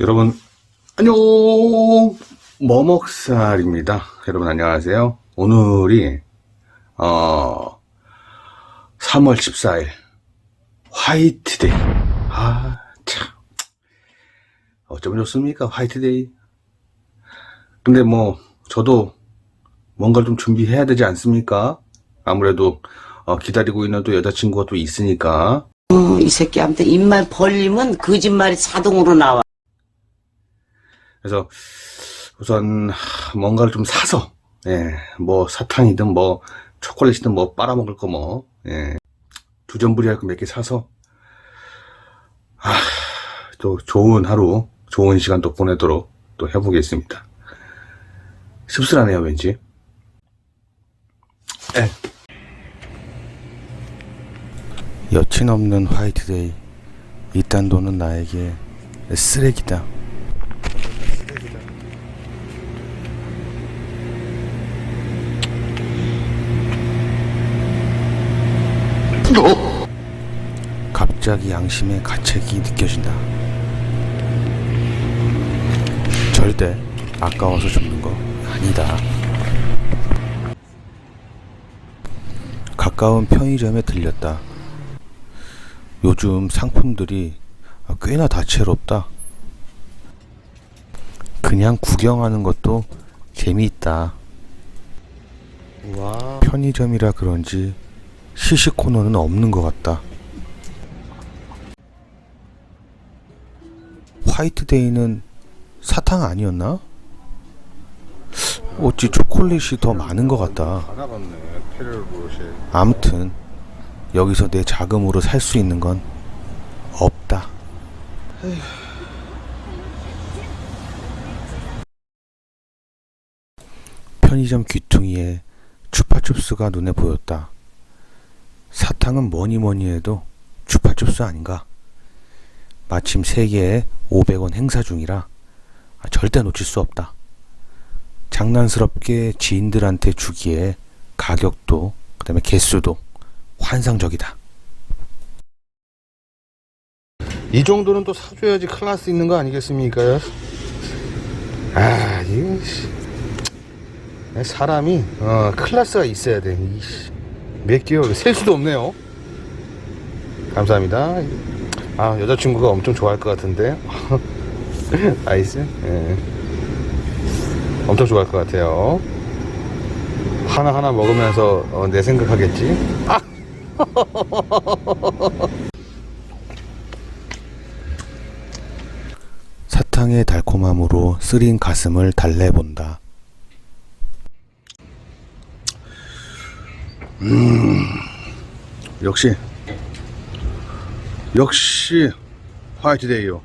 여러분, 안녕! 머먹살입니다. 여러분, 안녕하세요. 오늘이, 어, 3월 14일, 화이트데이. 아, 참. 어쩌면 좋습니까? 화이트데이. 근데 뭐, 저도 뭔가를 좀 준비해야 되지 않습니까? 아무래도, 어, 기다리고 있는 또 여자친구가 또 있으니까. 어, 이 새끼한테 입만 벌리면 거짓말이 자동으로 나와. 그래서 우선 하, 뭔가를 좀 사서 예, 뭐 사탕이든 뭐 초콜릿이든 뭐 빨아먹을 거 뭐 예, 두전부리 할 거 몇 개 사서 아, 또 좋은 하루 좋은 시간 또 보내도록 또 해보겠습니다. 씁쓸하네요 왠지. 예. 여친 없는 화이트데이 이딴 돈은 나에게 쓰레기다. 갑자기 양심의 가책이 느껴진다. 절대 아까워서 죽는 거 아니다. 가까운 편의점에 들렸다. 요즘 상품들이 꽤나 다채롭다. 그냥 구경하는 것도 재미있다. 편의점이라 그런지 시식 코너는 없는 것 같다. 화이트데이는 사탕 아니었나? 어찌 초콜릿이 더 많은 것 같다. 아무튼 여기서 내 자금으로 살 수 있는 건 없다. 편의점 귀퉁이에 추파춥스가 눈에 보였다. 사탕은 뭐니 뭐니 해도 추파춥스 아닌가? 마침 세개에 500원 행사 중이라 아, 절대 놓칠 수 없다. 장난스럽게 지인들한테 주기에 가격도 그다음에 개수도 환상적이다. 이 정도는 또 사줘야지 클래스 있는 거 아니겠습니까? 아, 이거 씨. 사람이 어, 클래스가 있어야 돼. 이씨. 몇 개월 셀 수도 없네요. 감사합니다. 아 여자친구가 엄청 좋아할 것 같은데. 나이스. 예. 엄청 좋아할 것 같아요. 하나 하나 먹으면서 어, 내 생각하겠지. 아! 사탕의 달콤함으로 쓰린 가슴을 달래본다. 역시 역시 화이트데이요.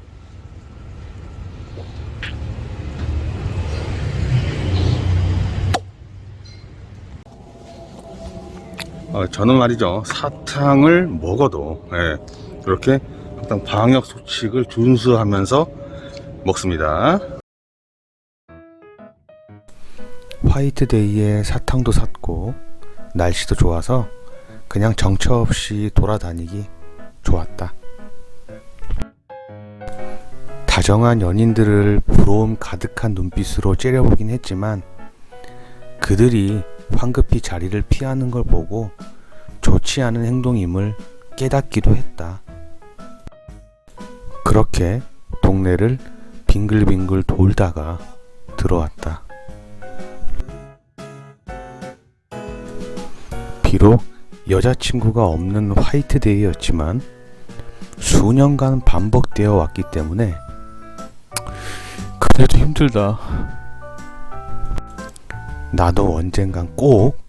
어, 저는 말이죠 사탕을 먹어도 예, 이렇게 항상 방역 수칙을 준수하면서 먹습니다. 화이트데이에 사탕도 샀고 날씨도 좋아서 그냥 정처 없이 돌아다니기 좋았다. 다정한 연인들을 부러움 가득한 눈빛으로 째려보긴 했지만 그들이 황급히 자리를 피하는 걸 보고 좋지 않은 행동임을 깨닫기도 했다. 그렇게 동네를 빙글빙글 돌다가 들어왔다. 비록 여자친구가 없는 화이트데이였지만 수년간 반복되어 왔기 때문에 그래도 힘들다. 나도 언젠간 꼭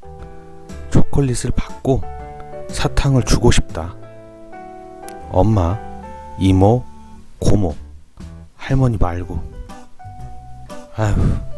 초콜릿을 받고 사탕을 주고 싶다. 엄마, 이모, 고모, 할머니 말고. 아휴,